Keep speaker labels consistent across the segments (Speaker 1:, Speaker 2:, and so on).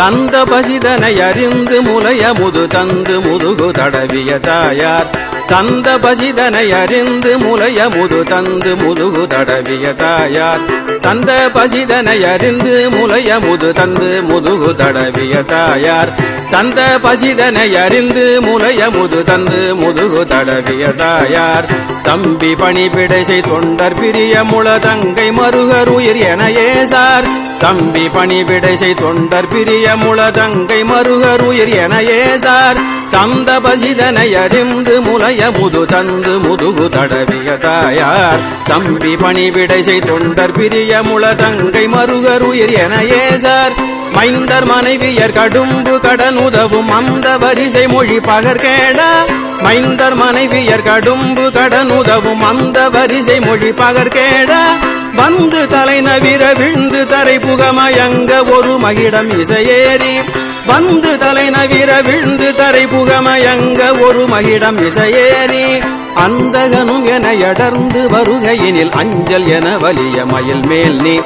Speaker 1: தந்த பசிதனை அறிந்து முலைய முது தந்து முதுகு தடவிய தாயார். தந்த பசிதனை அறிந்து முலைய முது தந்து முதுகு தடவிய தாயார். தந்த பசிதனை அறிந்து முலைய முது தந்து முதுகு தடவிய தாயார். தந்த பசிதனை அறிந்து முலைய முது தந்து முதுகு தடவிய தாயார். தம்பி பணிபிடைசை தொண்டர் பிரிய முள தங்கை மருகர் உயிர் என ஏசார் தம்பி பணிபிடைசை தொண்டர் பிரிய முள தங்கை மருகர் உயிர் என ஏசார் தந்த பசிதனை அறிந்து முலைய முது தந்து முதுகு தடவிய தாயார். தம்பி பணிவிடை தொண்டர் பிரிய முள தங்கை மருகர் உயிர் என ஏசார் மைந்தர் மனைவியர் கடும்பு கடன் உதவும் அந்த வரிசை மொழி பகர்கேடா மைந்தர் மனைவியர் கடும்பு கடன் உதவும் அந்த வரிசை மொழி பகர்கேடா வந்து தலை நவிர விழுந்து தரை புகமயங்க ஒரு மகிடம் இசையேறி. வந்து தலை நவிர விழுந்து தரை புகமயங்க ஒரு மகிடம் இசையேறி. அந்தகனும் என எடர்ந்து வருகையினில் அஞ்சல் என வலிய மயில் மேல் நீ.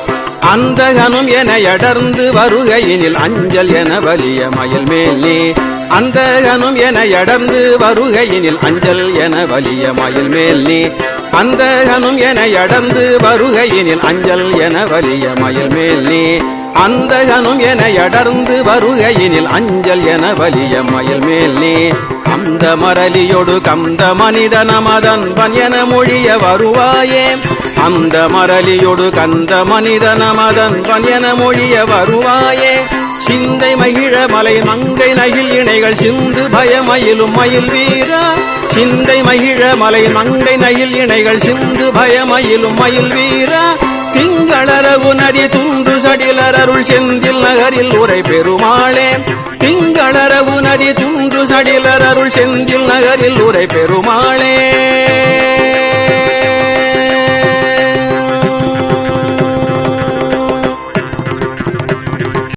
Speaker 1: அந்தகனும் என எடர்ந்து வருகையினில் அஞ்சல் என வலிய மயில் மேல் நீ. அந்தகனும் என எடர்ந்து வருகையினில் அஞ்சல் என வலிய மயில் மேல் நீ. அந்தகனும் என எடர்ந்து வருகையினில் அஞ்சல் என வலிய மயில் மேல் நீ. அந்தகனும் என எடர்ந்து வருகையினில் அஞ்சல் என வலிய மயில் மேல் நீ. அந்த மரலியொடு கந்த மனித நமதன்பன் என மொழிய வருவாயே. அந்த மரலியொடு கந்த மனித நமதன்பன் என மொழிய வருவாயே. சிந்தை மகிழ மலை மங்கை நகில் இணைகள் சிந்து பயமயிலும் மயில் வீரா. சிந்தை மகிழ மலை மங்கை நகில் இணைகள் சிந்து பயமயிலும் மயில் வீரா. திங்களரவு நதி துண்டு செந்தில் நகரில் உரை பெருமாளே. திங்களரவு நதி துண்டு சடிலரருள் செந்தில் நகரில் உரை பெருமாளே.